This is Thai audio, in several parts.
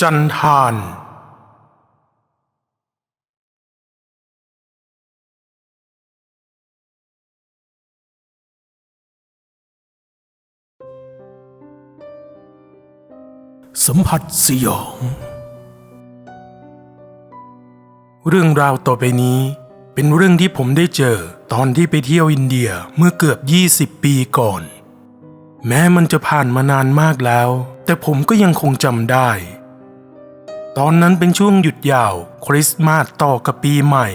จันทานสัมผัสสยอง เรื่องราวต่อไปนี้ เป็นเรื่องที่ผมได้เจอตอนที่ไปเที่ยวอินเดียเมื่อเกือบ 20 ปีก่อน แม้มันจะผ่านมานานมากแล้ว แต่ผมก็ยังคงจำได้ ตอนนั้นเป็นช่วงหยุดยาวคริสต์มาสต่อกับปีใหม่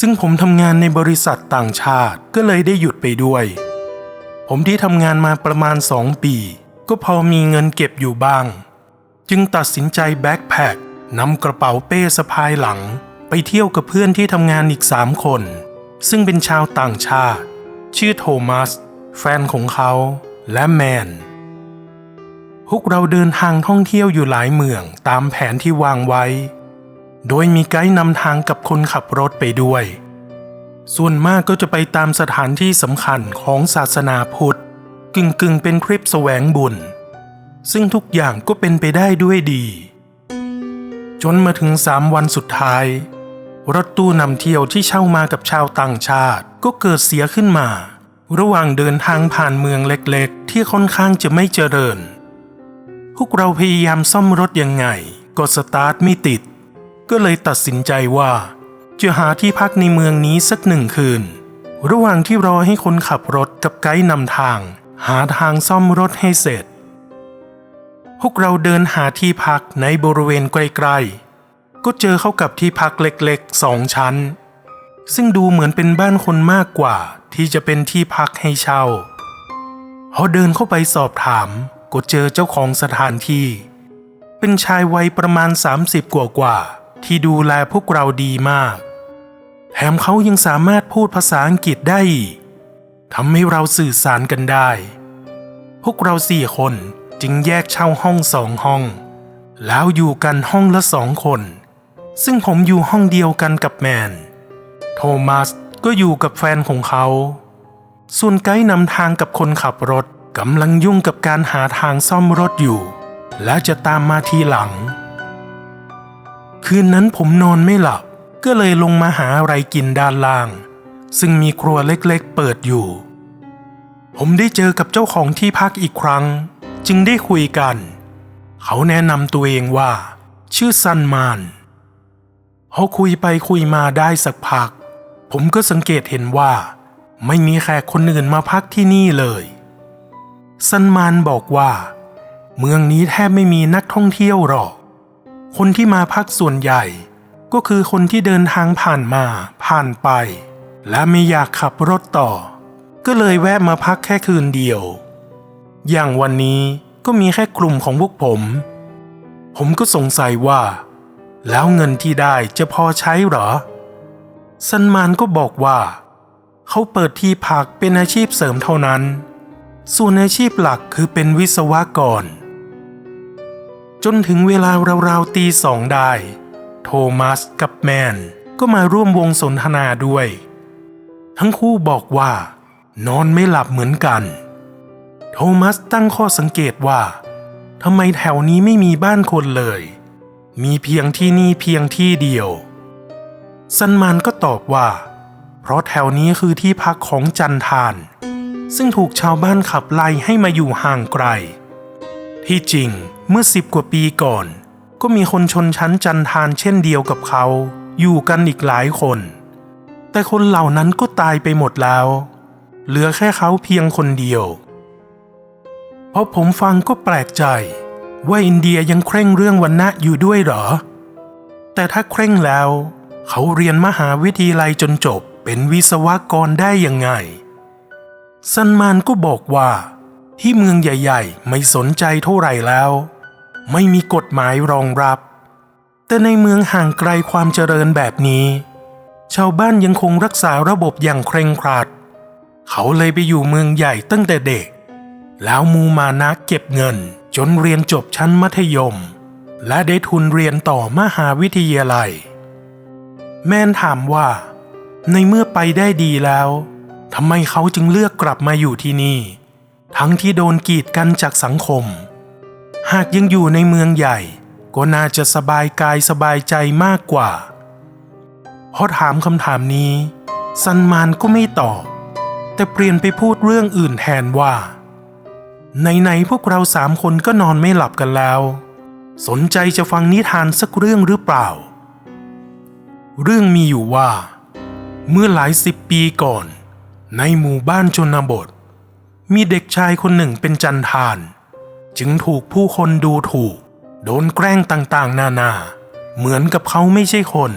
ซึ่งผมทำงานในบริษัทต่างชาติก็เลยได้หยุดไปด้วย ผมที่ทำงานมาประมาณสองปี ก็พอมีเงินเก็บอยู่บ้าง จึงตัดสินใจแบ็คแพคนำกระเป๋าเป้สะพายหลัง ไปเที่ยวกับเพื่อนที่ทำงานอีกสามคน ซึ่งเป็นชาวต่างชาติ ชื่อโทมัส แฟนของเขา และแมน วกเราเดินทางท่องเที่ยวอยู่หลายเมืองตามแผนที่วางไว้ โดยมีไกด์นำทางกับคนขับรถไปด้วย ส่วนมากก็จะไปตามสถานที่สำคัญของศาสนาพุทธ กึ่งกึ่งๆเป็นทริปแสวงบุญ ซึ่งทุกอย่างก็เป็นไปได้ด้วยดี จนมาถึงสามวันสุดท้าย รถตู้นำเที่ยวที่เช่ามากับชาวต่างชาติก็เกิดเสียขึ้นมา ระหว่างเดินทางผ่านเมืองเล็กๆ ที่ค่อนข้างจะไม่เจริญ พวกเราพยายามซ่อมรถยังไง ก็สตาร์ทไม่ติด ก็เลยตัดสินใจว่า จะหาที่พักในเมืองนี้สักหนึ่งคืน ระหว่างที่รอให้คนขับรถกับไกด์นำทาง หาทางซ่อมรถให้เสร็จ พวกเราเดินหาที่พักในบริเวณใกลๆ ก็เจอเข้ากับที่พักเล็กๆสองชั้น ซึ่งดูเหมือนเป็นบ้านคนมากกว่าที่จะเป็นที่พักให้เช่าพอเดินเข้าไปสอบถาม ก็เจอเจ้าของสถานที่ เป็นชายวัยประมาณ 30 กว่ากว่า ที่ดูแลพวกเราดีมาก แถมเขายังสามารถพูดภาษาอังกฤษได้อีกทำให้เราสื่อสารกันได้ พวกเราสี่คนจึงแยกเช่าห้องสองห้อง แล้วอยู่กันห้องละสองคน ซึ่งผมอยู่ห้องเดียวกันกับแมน โทมัสก็อยู่กับแฟนของเขา ส่วนไกด์นำทางกับคนขับรถ กำลังยุ่งกับการหาทางซ่อมรถอยู่ และจะตามมาทีหลัง คืนนั้นผมนอนไม่หลับ ก็เลยลงมาหาอะไรกินด้านล่าง ซึ่งมีครัวเล็กๆเปิดอยู่ ผมได้เจอกับเจ้าของที่พักอีกครั้ง จึงได้คุยกัน เขาแนะนำตัวเองว่า ชื่อซันมานพอคุยไปคุยมาได้สักพัก ผมก็สังเกตเห็นว่า ไม่มีแขกคนอื่นมาพักที่นี่เลย ซันมานบอกว่า เมืองนี้แทบไม่มีนักท่องเที่ยวหรอก คนที่มาพักส่วนใหญ่ ก็คือคนที่เดินทางผ่านมาผ่านไป และไม่อยากขับรถต่อ ก็เลยแวะมาพักแค่คืนเดียว อย่างวันนี้ก็มีแค่กลุ่มของพวกผม ผมก็สงสัยว่า แล้วเงินที่ได้จะพอใช้หรอซันมานก็บอกว่า เขาเปิดที่พักเป็นอาชีพเสริมเท่านั้น ส่วนอาชีพหลักคือเป็นวิศวกร จนถึงเวลาราวๆตีสองได้ โทมัสกับแมนก็มาร่วมวงสนทนาด้วย ทั้งคู่บอกว่า นอนไม่หลับเหมือนกัน โทมัสตั้งข้อสังเกตว่าทำไมแถวนี้ไม่มีบ้านคนเลย มีเพียงที่นี่เพียงที่เดียว ซันมานก็ตอบว่า เพราะแถวนี้คือที่พักของจันทาน ซึ่งถูกชาวบ้านขับไล่ให้มาอยู่ห่างไกล ที่จริงเมื่อสิบกว่าปีก่อน ก็มีคนชนชั้นจันทานเช่นเดียวกับเขา อยู่กันอีกหลายคน แต่คนเหล่านั้นก็ตายไปหมดแล้ว เหลือแค่เขาเพียงคนเดียว เพอผมฟังก็แปลกใจ ว่าอินเดียยังเคร่งเรื่องวันณะอยู่ด้วยเหรอ แต่ถ้าเคร่งแล้ว เขาเรียนมหาวิทยาลัยจนจบเป็นวิศวกรได้ยังไง ซันมานก็บอกว่า ที่เมืองใหญ่ ๆ ไม่สนใจเท่าไหร่แล้ว ไม่มีกฎหมายรองรับ แต่ในเมืองห่างไกลความเจริญแบบนี้ ชาวบ้านยังคงรักษาระบบอย่างเคร่งครัด เขาเลยไปอยู่เมืองใหญ่ตั้งแต่เด็ก แล้วมูมานะเก็บเงิน จนเรียนจบชั้นมัธยม และได้ทุนเรียนต่อมหาวิทยาลัย แม่นถามว่า ในเมื่อไปได้ดีแล้ว ทำไมเขาจึงเลือกกลับมาอยู่ที่นี่ ทั้งที่โดนกีดกันจากสังคม หากยังอยู่ในเมืองใหญ่ ก็น่าจะสบายกายสบายใจมากกว่าพอถามคำถามนี้ ซันมานก็ไม่ตอบ แต่เปลี่ยนไปพูดเรื่องอื่นแทนว่าไหนๆพวกเราสามคนก็นอนไม่หลับกันแล้ว สนใจจะฟังนิทานสักเรื่องหรือเปล่า เรื่องมีอยู่ว่า เมื่อหลายสิบปีก่อน ในหมู่บ้านชนบท มีเด็กชายคนหนึ่งเป็นจันทาน จึงถูกผู้คนดูถูก โดนแกล้งต่างๆ นานา เหมือนกับเขาไม่ใช่คน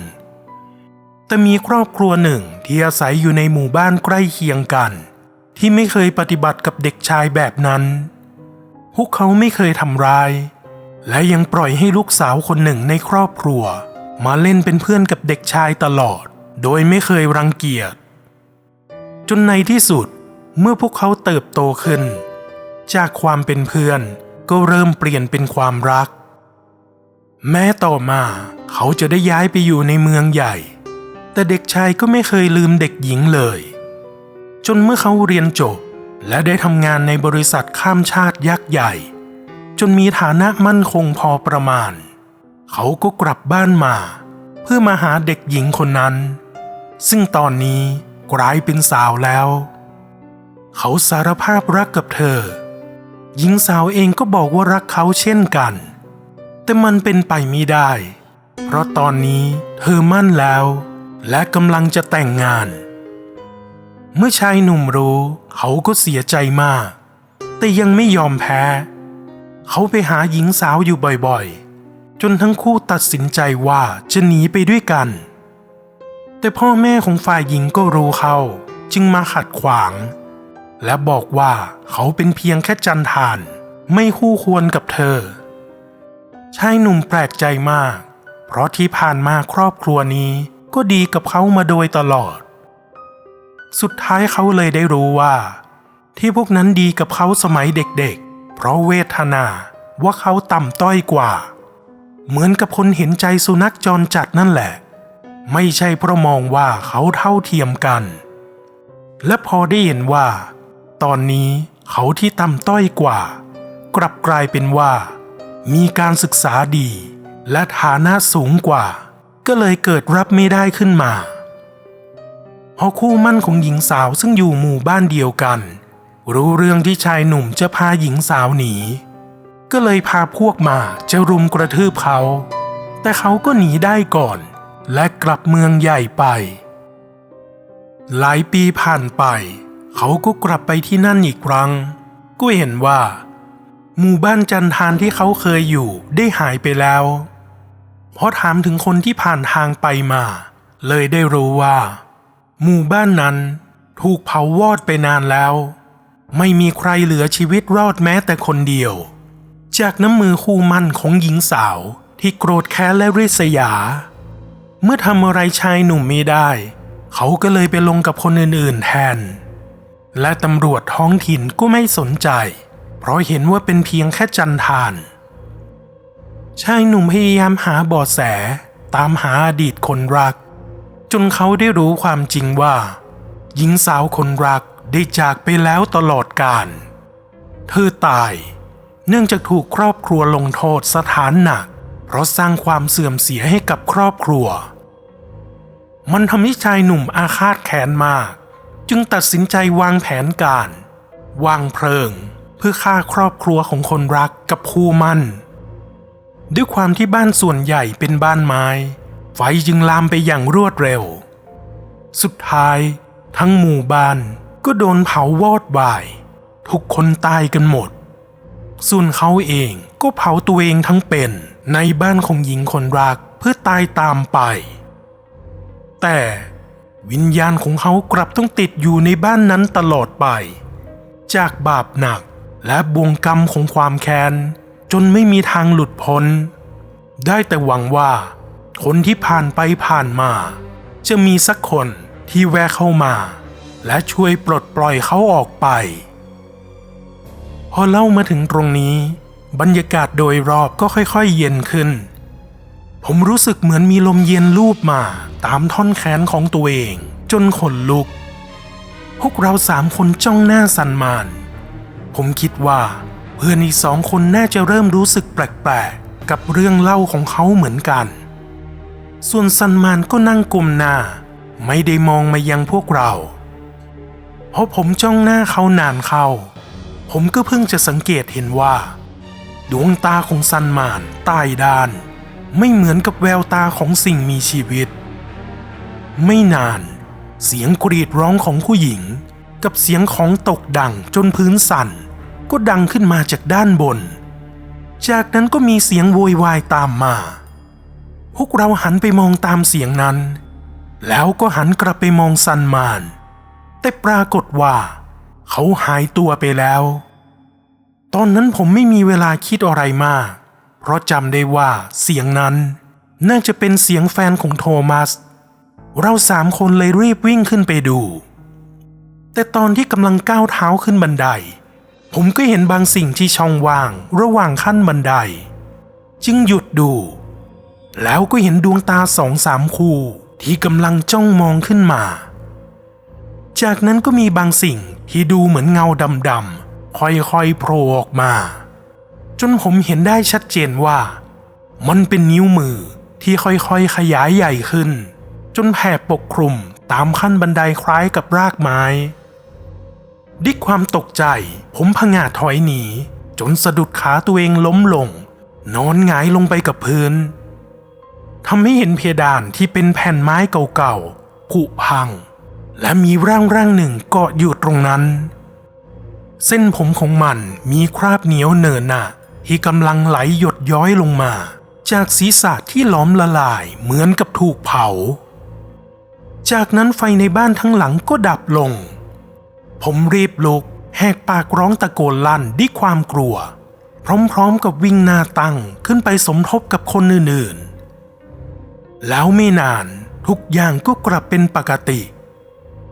แต่มีครอบครัวหนึ่งที่อาศัยอยู่ในหมู่บ้านใกล้เคียงกัน ที่ไม่เคยปฏิบัติกับเด็กชายแบบนั้น พวกเขาไม่เคยทำร้าย และยังปล่อยให้ลูกสาวคนหนึ่งในครอบครัว มาเล่นเป็นเพื่อนกับเด็กชายตลอด โดยไม่เคยรังเกียจ จนในที่สุดเมื่อพวกเขาเติบโตขึ้น จากความเป็นเพื่อนก็เริ่มเปลี่ยนเป็นความรัก แม้ต่อมาเขาจะได้ย้ายไปอยู่ในเมืองใหญ่ แต่เด็กชายก็ไม่เคยลืมเด็กหญิงเลย จนเมื่อเขาเรียนจบและได้ทำงานในบริษัทข้ามชาติยักษ์ใหญ่ จนมีฐานะมั่นคงพอประมาณ เขาก็กลับบ้านมา เพื่อมาหาเด็กหญิงคนนั้น ซึ่งตอนนี้ กลายเป็นสาวแล้ว เขาสารภาพรักกับเธอ หญิงสาวเองก็บอกว่ารักเขาเช่นกัน แต่มันเป็นไปไม่ได้ เพราะตอนนี้เธอมั่นแล้ว และกำลังจะแต่งงาน เมื่อชายหนุ่มรู้เขาก็เสียใจมาก แต่ยังไม่ยอมแพ้ เขาไปหาหญิงสาวอยู่บ่อยๆ จนทั้งคู่ตัดสินใจว่าจะหนีไปด้วยกัน แต่พ่อแม่ของฝ่ายหญิงก็รู้เขาจึงมาขัดขวาง และบอกว่าเขาเป็นเพียงแค่จันทาน ไม่คู่ควรกับเธอ ชายหนุ่มแปลกใจมาก เพราะที่ผ่านมาครอบครัวนี้ก็ดีกับเขามาโดยตลอด สุดท้ายเขาเลยได้รู้ว่า ที่พวกนั้นดีกับเขาสมัยเด็กๆ เพราะเวทนาว่าเขาต่ำต้อยกว่า เหมือนกับคนเห็นใจสุนัขจรจัดนั่นแหละ ไม่ใช่เพราะมองว่าเขาเท่าเทียมกัน และพอได้เห็นว่า ตอนนี้เขาที่ต่ำต้อยกว่า กลับกลายเป็นว่า มีการศึกษาดี และฐานะสูงกว่า ก็เลยเกิดรับไม่ได้ขึ้นมาพอคู่มั่นของหญิงสาวซึ่งอยู่หมู่บ้านเดียวกัน รู้เรื่องที่ชายหนุ่มจะพาหญิงสาวหนี ก็เลยพาพวกมาจะรุมกระทืบเขา แต่เขาก็หนีได้ก่อน กลับเมืองใหญ่ไป หลายปีผ่านไป เขาก็กลับไปที่นั่นอีกครั้ง ก็เห็นว่า หมู่บ้านจันทานที่เขาเคยอยู่ได้หายไปแล้วเพราะถามถึงคนที่ผ่านทางไปมา เลยได้รู้ว่า หมู่บ้านนั้นถูกเผาวอดไปนานแล้ว ไม่มีใครเหลือชีวิตรอดแม้แต่คนเดียว จากน้ำมือคู่มั่นของหญิงสาวที่โกรธแค้นและริษยา เมื่อทำอะไรชายหนุ่มไม่ได้ เขาก็เลยไปลงกับคนอื่นๆแทน และตำรวจท้องถิ่นก็ไม่สนใจ เพราะเห็นว่าเป็นเพียงแค่จันทาน ชายหนุ่มพยายามหาเบาะแสตามหาอดีตคนรัก จนเขาได้รู้ความจริงว่า หญิงสาวคนรักได้จากไปแล้วตลอดกาลเธอตาย เนื่องจากถูกครอบครัวลงโทษสถานหนัก เพราะสร้างความเสื่อมเสียให้กับครอบครัว มันทำให้ชายหนุ่มอาฆาตแค้นมาก จึงตัดสินใจวางแผนการ วางเพลิง เพื่อฆ่าครอบครัวของคนรักกับคู่มั่น ด้วยความที่บ้านส่วนใหญ่เป็นบ้านไม้ ไฟจึงลามไปอย่างรวดเร็ว สุดท้าย ทั้งหมู่บ้านก็โดนเผาวอดวาย ทุกคนตายกันหมด ส่วนเขาเองก็เผาตัวเองทั้งเป็นในบ้านของหญิงคนรักเพื่อตายตามไป แต่วิญญาณของเขากลับต้องติดอยู่ในบ้านนั้นตลอดไป จากบาปหนักและบ่วงกรรมของความแค้นจนไม่มีทางหลุดพ้น ได้แต่หวังว่า คนที่ผ่านไปผ่านมา จะมีสักคนที่แวะเข้ามา และช่วยปลดปล่อยเขาออกไป พอเล่ามาถึงตรงนี้ บรรยากาศโดยรอบก็ค่อยๆเย็นขึ้น ผมรู้สึกเหมือนมีลมเย็นลูบมาตามท่อนแขนของตัวเอง จนขนลุก พวกเราสามคนจ้องหน้าสันมาน ผมคิดว่า เพื่อนอีกสองคนน่าจะเริ่มรู้สึกแปลกๆ กับเรื่องเล่าของเขาเหมือนกัน ส่วนซันมานก็นั่งกลมหน้า ไม่ได้มองมายังพวกเราเพราะผมจ้องหน้าเขานานเข้า ผมก็เพิ่งจะสังเกตเห็นว่า ดวงตาของซันมานใต้ด้าน ไม่เหมือนกับแววตาของสิ่งมีชีวิต ไม่นาน เสียงกรีดร้องของผู้หญิง กับเสียงของตกดังจนพื้นสั่น ก็ดังขึ้นมาจากด้านบน จากนั้นก็มีเสียงโวยวายตามมา พวกเราหันไปมองตามเสียงนั้น แล้วก็หันกลับไปมองซันมาน แต่ปรากฏว่า เขาหายตัวไปแล้ว ตอนนั้นผมไม่มีเวลาคิดอะไรมาก เพราะจำได้ว่าเสียงนั้นน่าจะเป็นเสียงแฟนของโทมัส เราสามคนเลยรีบวิ่งขึ้นไปดู แต่ตอนที่กำลังก้าวเท้าขึ้นบันได ผมก็เห็นบางสิ่งที่ช่องว่างระหว่างขั้นบันได จึงหยุดดู แล้วก็เห็นดวงตาสองสามคู่ที่กำลังจ้องมองขึ้นมา จากนั้นก็มีบางสิ่งที่ดูเหมือนเงาดำๆค่อยๆโผล่ออกมา จนผมเห็นได้ชัดเจนว่า มันเป็นนิ้วมือที่ค่อยๆขยายใหญ่ขึ้น จนแผ่ปกคลุมตามขั้นบันไดคล้ายกับรากไม้ด้วยความตกใจ ผมผงาดถอยหนี จนสะดุดขาตัวเองล้มลง นอนหงายลงไปกับพื้นทำให้เห็นเพดานที่เป็นแผ่นไม้เก่าๆผุพัง และมีร่างร่างหนึ่งเกาะอยู่ตรงนั้น เส้นผมของมันมีคราบเหนียวเนินหนะ ที่กำลังไหลหยดย้อยลงมา จากศีรษะที่หล้อมละลายเหมือนกับถูกเผา จากนั้นไฟในบ้านทั้งหลังก็ดับลง ผมรีบลุกแหกปากร้องตะโกนลั่นด้วยความกลัว พร้อมๆกับวิ่งหน้าตั้งขึ้นไปสมทบกับคนอื่นๆ แล้วไม่นานทุกอย่างก็กลับเป็นปกติ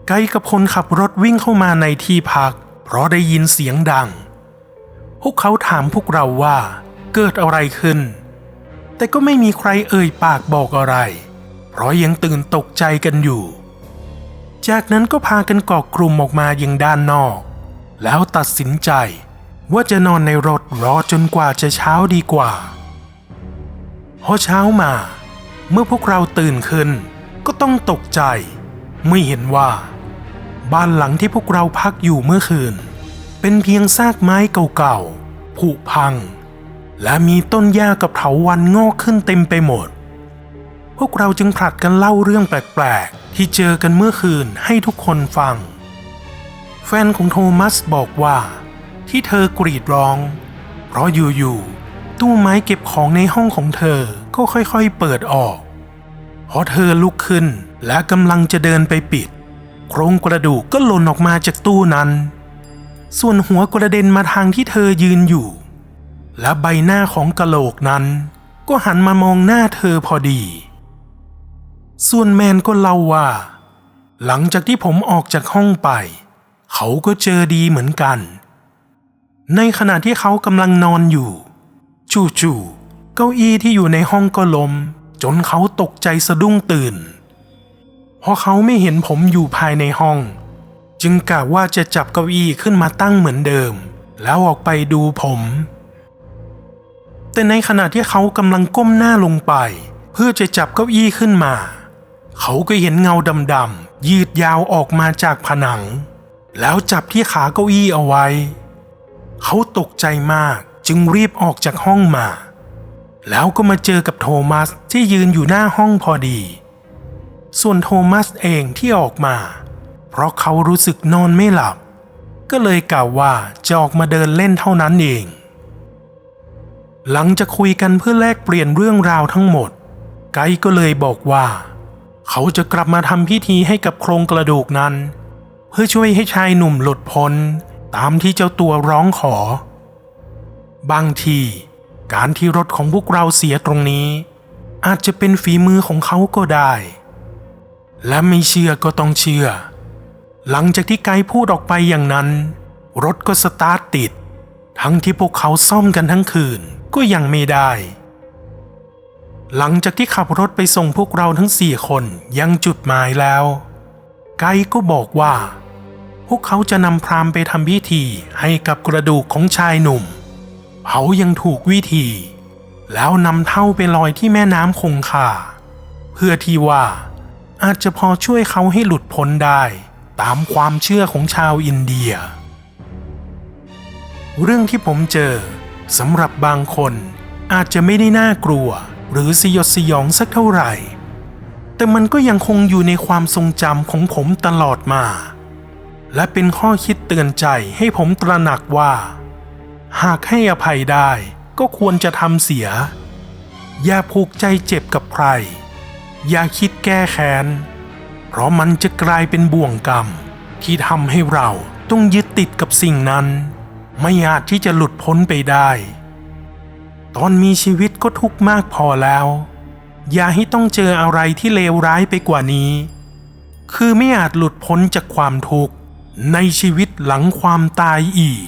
ไกด์กับคนขับรถวิ่งเข้ามาในที่พัก เพราะได้ยินเสียงดัง พวกเขาถามพวกเราว่า เกิดอะไรขึ้น แต่ก็ไม่มีใครเอ่ยปากบอกอะไร เพราะยังตื่นตกใจกันอยู่ จากนั้นก็พากันเกาะกลุ่มออกมายังด้านนอก แล้วตัดสินใจว่าจะนอนในรถรอจนกว่าจะเช้าดีกว่าพอเช้ามา เมื่อพวกเราตื่นขึ้น ก็ต้องตกใจเมื่อเห็นว่า บ้านหลังที่พวกเราพักอยู่เมื่อคืน เป็นเพียงซากไม้เก่าๆผุพัง และมีต้นหญ้ากับเถาวันงอกขึ้นเต็มไปหมด พวกเราจึงผลัดกันเล่าเรื่องแปลกๆ ที่เจอกันเมื่อคืนให้ทุกคนฟัง แฟนของโทมัสบอกว่า ที่เธอกรีดร้อง เพราะอยู่ๆตู้ไม้เก็บของในห้องของเธอก็ค่อยๆเปิดออกพอเธอลุกขึ้นและกำลังจะเดินไปปิด โครงกระดูกก็หล่นออกมาจากตู้นั้น ส่วนหัวกระเด็นมาทางที่เธอยืนอยู่ และใบหน้าของกะโหลกนั้น ก็หันมามองหน้าเธอพอดี ส่วนแมนก็เล่าว่า หลังจากที่ผมออกจากห้องไป เขาก็เจอดีเหมือนกัน ในขณะที่เขากำลังนอนอยู่ จู่ๆเก้าอี้ที่อยู่ในห้องก็ล้มจนเขาตกใจสะดุ้งตื่นเพราะเขาไม่เห็นผมอยู่ภายในห้อง จึงกะว่าจะจับเก้าอี้ขึ้นมาตั้งเหมือนเดิม แล้วออกไปดูผม แต่ในขณะที่เขากำลังก้มหน้าลงไป เพื่อจะจับเก้าอี้ขึ้นมา เขาก็เห็นเงาดำๆยืดยาวออกมาจากผนัง แล้วจับที่ขาเก้าอี้เอาไว้ เขาตกใจมากจึงรีบออกจากห้องมา แล้วก็มาเจอกับโทมัสที่ยืนอยู่หน้าห้องพอดี ส่วนโทมัสเองที่ออกมา เพราะเขารู้สึกนอนไม่หลับ ก็เลยกล่าวว่าจะออกมาเดินเล่นเท่านั้นเอง หลังจากคุยกันเพื่อแลกเปลี่ยนเรื่องราวทั้งหมด ไกด์ก็เลยบอกว่า เขาจะกลับมาทำพิธีให้กับโครงกระดูกนั้น เพื่อช่วยให้ชายหนุ่มหลุดพ้นตามที่เจ้าตัวร้องขอ บางที การที่รถของพวกเราเสียตรงนี้ อาจจะเป็นฝีมือของเขาก็ได้ และไม่เชื่อก็ต้องเชื่อ หลังจากที่ไกด์พูดออกไปอย่างนั้น รถก็สตาร์ทติด ทั้งที่พวกเขาซ่อมกันทั้งคืนก็ยังไม่ได้ หลังจากที่ขับรถไปส่งพวกเราทั้งสี่คนยังจุดหมายแล้ว ไกด์ก็บอกว่า พวกเขาจะนำพรามไปทำพิธีให้กับกระดูกของชายหนุ่มเผายังถูกวิธี แล้วนำเท่าไปลอยที่แม่น้ำคงคาเพื่อที่ว่าอาจจะพอช่วยเขาให้หลุดพ้นได้ ตามความเชื่อของชาวอินเดีย เรื่องที่ผมเจอสำหรับบางคนอาจจะไม่ได้น่ากลัว หรือสยดสยองสักเท่าไหร่ แต่มันก็ยังคงอยู่ในความทรงจำของผมตลอดมา และเป็นข้อคิดเตือนใจให้ผมตระหนักว่า หากให้อภัยได้ก็ควรจะทำเสีย อย่าผูกใจเจ็บกับใคร อย่าคิดแก้แค้น เพราะมันจะกลายเป็นบ่วงกรรม ที่ทำให้เราต้องยึดติดกับสิ่งนั้น ไม่อาจที่จะหลุดพ้นไปได้ ตอนมีชีวิตก็ทุกข์มากพอแล้ว อย่าให้ต้องเจออะไรที่เลวร้ายไปกว่านี้ คือไม่อาจหลุดพ้นจากความทุกข์ในชีวิตหลังความตายอีก